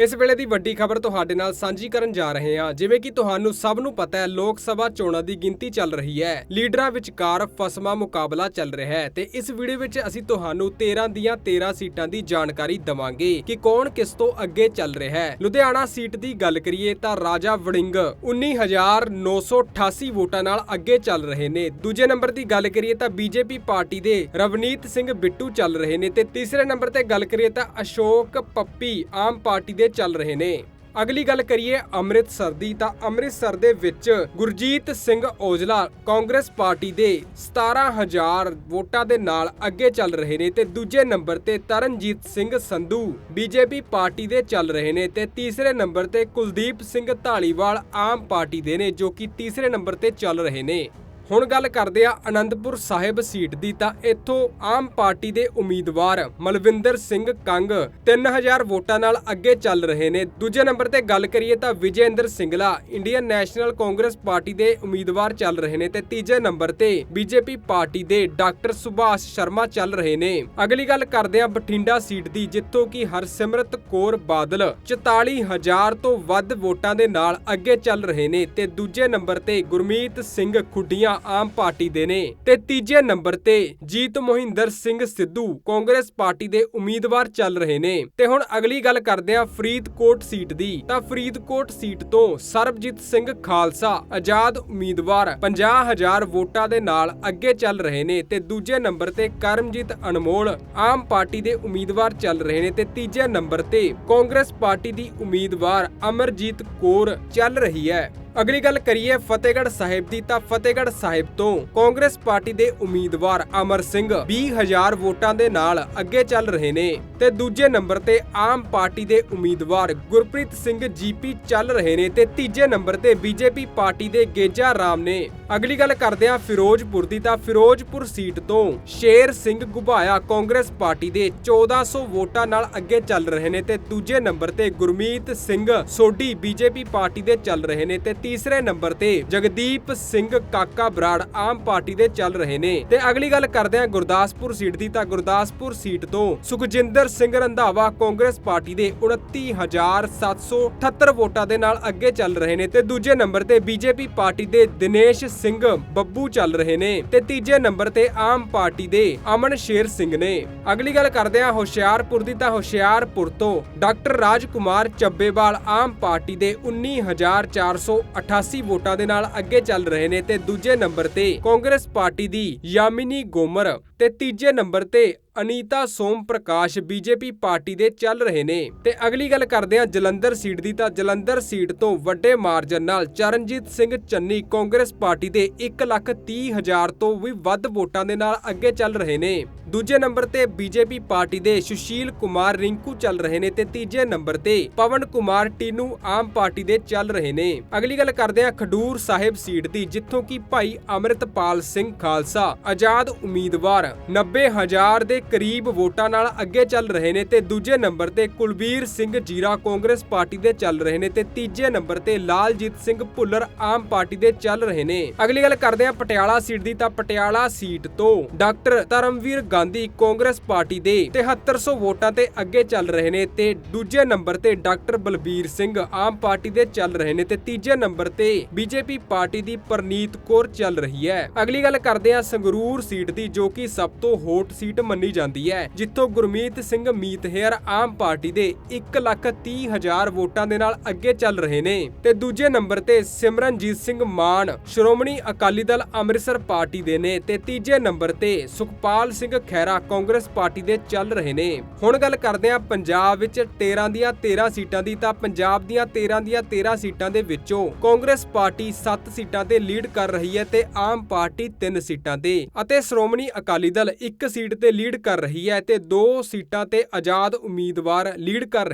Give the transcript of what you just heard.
ਇਸ ਵੇਲੇ ਦੀ ਵੱਡੀ ਖਬਰ ਤੁਹਾਡੇ ਨਾਲ ਸਾਂਝੀ ਕਰਨ ਜਾ ਰਹੇ ਹਾਂ। ਜਿਵੇਂ ਕਿ ਤੁਹਾਨੂੰ ਸਭ ਨੂੰ ਪਤਾ ਹੈ, ਲੋਕ ਸਭਾ ਚੋਣਾਂ ਦੀ ਗਿਣਤੀ ਚੱਲ ਰਹੀ ਹੈ। ਲੀਡਰਾਂ ਵਿਚਕਾਰ ਫਸਮਾ ਮੁਕਾਬਲਾ ਚੱਲ ਰਿਹਾ ਹੈ ਤੇ ਇਸ ਵੀਡੀਓ ਵਿੱਚ ਅਸੀਂ ਤੁਹਾਨੂੰ 13 ਦੀਆਂ 13 ਸੀਟਾਂ ਦੀ ਜਾਣਕਾਰੀ ਦਵਾਂਗੇ ਕਿ ਕੌਣ ਕਿਸ ਤੋਂ ਅੱਗੇ ਚੱਲ ਰਿਹਾ ਹੈ। ਲੁਧਿਆਣਾ ਸੀਟ ਦੀ ਗੱਲ ਕਰੀਏ ਤਾਂ ਰਾਜਾ ਵੜਿੰਗ 19988 ਵੋਟਾਂ ਨਾਲ ਅੱਗੇ ਚੱਲ ਰਹੇ ਨੇ। ਦੂਜੇ ਨੰਬਰ ਦੀ ਗੱਲ ਕਰੀਏ ਤਾਂ ਬੀਜੇਪੀ ਪਾਰਟੀ ਦੇ ਰਵਨੀਤ ਸਿੰਘ ਬਿੱਟੂ ਚੱਲ ਰਹੇ ਨੇ ਤੇ ਤੀਸਰੇ ਨੰਬਰ ਤੇ ਗੱਲ ਕਰੀਏ ਤਾਂ ਅਸ਼ੋਕ ਪੱਪੀ ਆਮ ਪਾਰਟੀ ਦੇ ਚੱਲ ਰਹੇ ਨੇ। ਅਗਲੀ ਗੱਲ ਕਰੀਏ ਅੰਮ੍ਰਿਤਸਰ ਦੀ ਤਾਂ ਅੰਮ੍ਰਿਤਸਰ ਦੇ ਵਿੱਚ ਗੁਰਜੀਤ ਸਿੰਘ ਔਜਲਾ ਕਾਂਗਰਸ ਪਾਰਟੀ ਦੇ 17000 ਵੋਟਾਂ ਦੇ ਨਾਲ ਅੱਗੇ ਚੱਲ ਰਹੇ ਨੇ ਤੇ ਦੂਜੇ ਨੰਬਰ ਤੇ ਤਰਨਜੀਤ ਸਿੰਘ ਸੰਧੂ ਬੀਜੇਪੀ ਪਾਰਟੀ ਦੇ ਚੱਲ ਰਹੇ ਨੇ ਤੇ ਤੀਸਰੇ ਨੰਬਰ ਤੇ ਕੁਲਦੀਪ ਸਿੰਘ ਢਾਲੀਵਾਲ ਆਮ ਪਾਰਟੀ ਦੇ ਨੇ ਜੋ ਕਿ ਤੀਸਰੇ ਨੰਬਰ ਤੇ ਚੱਲ ਰਹੇ ਨੇ। ਹੁਣ ਗੱਲ ਕਰਦੇ ਆ ਅਨੰਦਪੁਰ ਸਾਹਿਬ ਸੀਟ ਦੀ, ਤਾਂ ਇੱਥੋਂ ਆਮ ਪਾਰਟੀ ਦੇ ਉਮੀਦਵਾਰ ਮਲਵਿੰਦਰ ਸਿੰਘ ਕੰਗ 3000 ਵੋਟਾਂ ਨਾਲ ਅੱਗੇ ਚੱਲ ਰਹੇ ਨੇ। ਦੂਜੇ ਨੰਬਰ ਤੇ ਗੱਲ ਕਰੀਏ ਤਾਂ Vijender Singla, Indian National Congress party ਦੇ ਉਮੀਦਵਾਰ ਚੱਲ ਰਹੇ ਨੇ ਤੇ ਤੀਜੇ ਨੰਬਰ ਤੇ ਬੀਜੇਪੀ ਪਾਰਟੀ ਦੇ ਡਾਕਟਰ ਸੁਭਾਸ਼ ਸ਼ਰਮਾ ਚੱਲ ਰਹੇ ਨੇ। ਅਗਲੀ ਗੱਲ ਕਰਦੇ ਆ ਬਠਿੰਡਾ ਸੀਟ ਦੀ, ਜਿੱਥੋਂ ਕਿ ਹਰਸਿਮਰਤ ਕੌਰ ਬਾਦਲ 44000 ਤੋਂ ਵੱਧ ਵੋਟਾਂ ਦੇ ਨਾਲ ਅੱਗੇ ਚੱਲ ਰਹੇ ਨੇ ਤੇ ਦੂਜੇ ਨੰਬਰ ਤੇ ਗੁਰਮੀਤ ਸਿੰਘ ਖੁੱਡੀਆਂ ਆਮ ਪਾਰਟੀ ਦੇ ਨੇ। ਤੇ ਤੀਜੇ ਨੰਬਰ ਤੇ ਜੀਤ ਮੋਹਿੰਦਰ ਸਿੰਘ ਸਿੱਧੂ ਕਾਂਗਰਸ ਪਾਰਟੀ ਦੇ ਉਮੀਦਵਾਰ ਚੱਲ ਰਹੇ ਨੇ। ਤੇ ਹੁਣ ਅਗਲੀ ਗੱਲ ਕਰਦੇ ਆ ਫਰੀਦਕੋਟ ਸੀਟ ਦੀ। ਤਾਂ ਫਰੀਦਕੋਟ ਸੀਟ ਤੋਂ ਸਰਬਜੀਤ ਸਿੰਘ ਖਾਲਸਾ ਆਜ਼ਾਦ ਉਮੀਦਵਾਰ 50000 ਵੋਟਾਂ ਦੇ ਨਾਲ ਅੱਗੇ ਚੱਲ ਰਹੇ ਨੇ। ਤੇ ਦੂਜੇ ਨੰਬਰ ਤੇ ਕਰਮਜੀਤ ਅਨਮੋਲ ਆਮ ਪਾਰਟੀ ਦੇ ਉਮੀਦਵਾਰ ਚੱਲ ਰਹੇ ਨੇ। ਤੇ ਤੀਜੇ ਨੰਬਰ ਤੇ ਕਾਂਗਰਸ ਪਾਰਟੀ ਦੀ ਉਮੀਦਵਾਰ ਅਮਰਜੀਤ ਕੌਰ ਚੱਲ ਰਹੀ ਹੈ। ਅਗਲੀ ਗੱਲ ਕਰੀਏ ਫਤਿਹਗੜ੍ਹ ਸਾਹਿਬ ਦੀ, ਤਾਂ ਫਤਿਹਗੜ੍ਹ ਸਾਹਿਬ ਤੋਂ ਕਾਂਗਰਸ ਪਾਰਟੀ ਦੇ ਉਮੀਦਵਾਰ ਅਮਰ ਸਿੰਘ 20000 ਵੋਟਾਂ ਦੇ ਨਾਲ ਅੱਗੇ ਚੱਲ ਰਹੇ ਨੇ ਤੇ ਦੂਜੇ ਨੰਬਰ ਤੇ ਆਮ ਪਾਰਟੀ ਦੇ ਉਮੀਦਵਾਰ ਗੁਰਪ੍ਰੀਤ ਸਿੰਘ ਜੀਪੀ ਚੱਲ ਰਹੇ ਨੇ ਤੇ ਤੀਜੇ ਨੰਬਰ ਤੇ ਬੀਜੇਪੀ ਪਾਰਟੀ ਦੇ ਗੇਜਾ ਰਾਮ ਨੇ ਅਗਲੀ ਗੱਲ ਕਰਦੇ ਹਾਂ ਫਿਰੋਜ਼ਪੁਰ ਦੀ, ਤਾਂ ਫਿਰੋਜ਼ਪੁਰ ਸੀਟ ਤੋਂ ਸ਼ੇਰ ਸਿੰਘ ਗੁਬਾਇਆ ਕਾਂਗਰਸ ਪਾਰਟੀ ਦੇ 1400 ਵੋਟਾਂ ਨਾਲ ਅੱਗੇ ਚੱਲ ਰਹੇ ਨੇ ਤੇ ਦੂਜੇ ਨੰਬਰ ਤੇ ਗੁਰਮੀਤ ਸਿੰਘ ਸੋਢੀ ਬੀਜੇਪੀ ਪਾਰਟੀ ਦੇ ਚੱਲ ਰਹੇ ਨੇ ਤੇ ਤੀਸਰੇ ਨੰਬਰ ਤੇ ਜਗਦੀਪ ਸਿੰਘ ਕਾਕਾ ਬਰਾੜ ਆਮ ਪਾਰਟੀ ਦੇ ਚੱਲ ਰਹੇ ਨੇ। ਤੇ ਅਗਲੀ ਗੱਲ ਕਰਦੇ ਹਾਂ ਗੁਰਦਾਸਪੁਰ ਸੀਟ ਦੀ, ਤਾਂ ਗੁਰਦਾਸਪੁਰ ਸੀਟ ਤੋਂ ਸੁਖਜਿੰਦਰ ਸਿੰਘ ਰੰਧਾਵਾ ਕਾਂਗਰਸ ਪਾਰਟੀ ਦੇ 29778 ਵੋਟਾਂ ਦੇ ਨਾਲ ਅੱਗੇ ਚੱਲ ਰਹੇ ਨੇ ਤੇ ਦੂਜੇ ਨੰਬਰ ਤੇ ਬੀਜੇਪੀ ਪਾਰਟੀ ਦੇ ਦਿਨੇਸ਼ ਸਿੰਘ ਬੱਬੂ ਚੱਲ ਰਹੇ ਨੇ ਤੇ ਤੀਜੇ ਨੰਬਰ ਤੇ ਆਮ ਪਾਰਟੀ ਦੇ ਅਮਨ ਸ਼ੇਰ ਸਿੰਘ ਨੇ। ਅਗਲੀ ਗੱਲ ਕਰਦੇ ਹਾਂ ਹੁਸ਼ਿਆਰਪੁਰ ਦੀ ਤਾਂ ਹੁਸ਼ਿਆਰਪੁਰ ਤੋਂ ਡਾਕਟਰ ਰਾਜਕੁਮਾਰ ਚੱਬੇਵਾਲ ਆਮ ਪਾਰਟੀ ਦੇ 19488 ਵੋਟਾਂ ਦੇ ਨਾਲ ਅੱਗੇ ਚੱਲ ਰਹੇ ਨੇ ਤੇ ਦੂਜੇ ਨੰਬਰ ਤੇ ਕਾਂਗਰਸ ਪਾਰਟੀ ਦੀ ਯਾਮਿਨੀ ਗੋਮਰ ਤੇ ਤੀਜੇ ਨੰਬਰ ਤੇ ਅਨੀਤਾ ਸੋਮ ਪ੍ਰਕਾਸ਼ ਬੀਜੇਪੀ ਪਾਰਟੀ ਦੇ ਚੱਲ ਰਹੇ ਨੇ। ਤੇ ਅਗਲੀ ਗੱਲ ਕਰਦੇ ਹਾਂ ਜਲੰਧਰ ਸੀਟ ਦੀ। ਤਾਂ ਜਲੰਧਰ ਸੀਟ ਤੋਂ ਵੱਡੇ ਮਾਰਜਨ ਨਾਲ ਚਰਨਜੀਤ ਸਿੰਘ ਚੰਨੀ ਕਾਂਗਰਸ ਪਾਰਟੀ ਦੇ 130000 ਤੋਂ ਵੀ ਵੱਧ ਵੋਟਾਂ ਦੇ ਨਾਲ ਅੱਗੇ ਚੱਲ ਰਹੇ ਨੇ। ਦੂਜੇ ਨੰਬਰ ਤੇ ਬੀਜੇਪੀ ਪਾਰਟੀ ਦੇ ਸੁਸ਼ੀਲ ਕੁਮਾਰ ਰਿੰਕੂ ਚੱਲ ਰਹੇ ਨੇ ਤੇ ਤੀਜੇ ਨੰਬਰ ਤੇ ਪਵਨ ਕੁਮਾਰ ਟੀਨੂ ਆਮ ਪਾਰਟੀ ਦੇ ਚੱਲ ਰਹੇ ਨੇ। ਅਗਲੀ ਗੱਲ ਕਰਦੇ ਹਾਂ ਖਡੂਰ ਸਾਹਿਬ ਸੀਟ ਦੀ, ਜਿੱਥੋਂ ਕਿ ਭਾਈ ਅਮਰਿਤਪਾਲ ਸਿੰਘ ਖਾਲਸਾ ਆਜ਼ਾਦ ਉਮੀਦਵਾਰ 90000 ਦੇ ਕਰੀਬ ਵੋਟਾਂ ਨਾਲ ਅੱਗੇ ਚੱਲ ਰਹੇ ਨੇ ਤੇ ਦੂਜੇ ਨੰਬਰ ਤੇ ਕੁਲਬੀਰ ਸਿੰਘ ਜੀਰਾ ਕਾਂਗਰਸ ਪਾਰਟੀ ਦੇ ਚੱਲ ਰਹੇ ਨੇ ਤੇ ਤੀਜੇ ਨੰਬਰ ਤੇ ਲਾਲਜੀਤ ਸਿੰਘ ਭੁੱਲਰ ਆਮ ਪਾਰਟੀ ਦੇ ਚੱਲ ਰਹੇ ਨੇ। ਅਗਲੀ ਗੱਲ ਕਰਦੇ ਹਾਂ ਪਟਿਆਲਾ ਸੀਟ ਦੀ, ਤਾਂ ਪਟਿਆਲਾ ਸੀਟ ਤੋਂ ਡਾਕਟਰ ਧਰਮਵੀਰ ਗਾਂਧੀ ਕਾਂਗਰਸ ਪਾਰਟੀ ਦੇ 7300 ਵੋਟਾਂ ਤੇ ਅੱਗੇ ਚੱਲ ਰਹੇ ਨੇ ਤੇ ਦੂਜੇ ਨੰਬਰ ਤੇ ਡਾਕਟਰ ਬਲਬੀਰ ਸਿੰਘ ਆਮ ਪਾਰਟੀ ਦੇ ਚੱਲ ਰਹੇ ਨੇ ਤੇ ਤੀਜੇ ਨੰਬਰ ਤੇ ਬੀਜੇਪੀ ਪਾਰਟੀ ਦੀ ਪਰਨੀਤ ਕੌਰ ਚੱਲ ਰਹੀ ਹੈ। ਅਗਲੀ ਗੱਲ ਕਰਦੇ ਹਾਂ ਸੰਗਰੂਰ ਸੀਟ ਦੀ, ਜੋ ਕਿ ਸਭ ਤੋਂ ਹੋਟ ਸੀਟ ਮੰਨੀ ਜਾਂਦੀ ਹੈ, ਜਿੱਥੋਂ ਗੁਰਮੀਤ ਸਿੰਘ ਮੀਤਹੇਰ ਆਮ ਪਾਰਟੀ ਦੇ 130000 ਵੋਟਾਂ ਦੇ ਨਾਲ ਅੱਗੇ ਚੱਲ ਰਹੇ ਨੇ। ਤੇ ਦੂਜੇ ਨੰਬਰ ਤੇ ਸਿਮਰਨਜੀਤ ਸਿੰਘ ਮਾਨ, ਸ਼੍ਰੋਮਣੀ ਅਕਾਲੀ ਦਲ ਅੰਮ੍ਰਿਤਸਰ ਪਾਰਟੀ ਦੇ ਨੇ ਤੇ ਤੀਜੇ ਨੰਬਰ ਤੇ ਸੁਖਪਾਲ ਸਿੰਘ ਖਹਿਰਾ ਕਾਂਗਰਸ ਪਾਰਟੀ ਦੇ ਚੱਲ ਰਹੇ ਨੇ। ਹੁਣ ਗੱਲ ਕਰਦੇ ਹਾਂ ਪੰਜਾਬ ਵਿੱਚ 13 ਦੀਆਂ 13 ਸੀਟਾਂ ਦੀ। ਤਾਂ ਪੰਜਾਬ ਦੀਆਂ 13 ਦੀਆਂ 13 ਸੀਟਾਂ ਦੇ ਵਿੱਚੋਂ ਕਾਂਗਰਸ ਪਾਰਟੀ 7 ਸੀਟਾਂ ਤੇ ਲੀਡ ਕਰ ਰਹੀ ਹੈ ਤੇ ਆਮ ਪਾਰਟੀ 3 ਸੀਟਾਂ ਤੇ। ਅਤੇ ਸ਼੍ਰੋਮਣੀ ਅਕਾਲੀ ਦਲ 1 ਸੀਟ ਤੇ ਲੀਡ ਕਰ ਰਹੀ ਹੈ ਤੇ 2 ਸੀਟਾਂ ਤੇ ਆਜ਼ਾਦ ਉਮੀਦਵਾਰ ਲੀਡ ਕਰ ਰਹੇ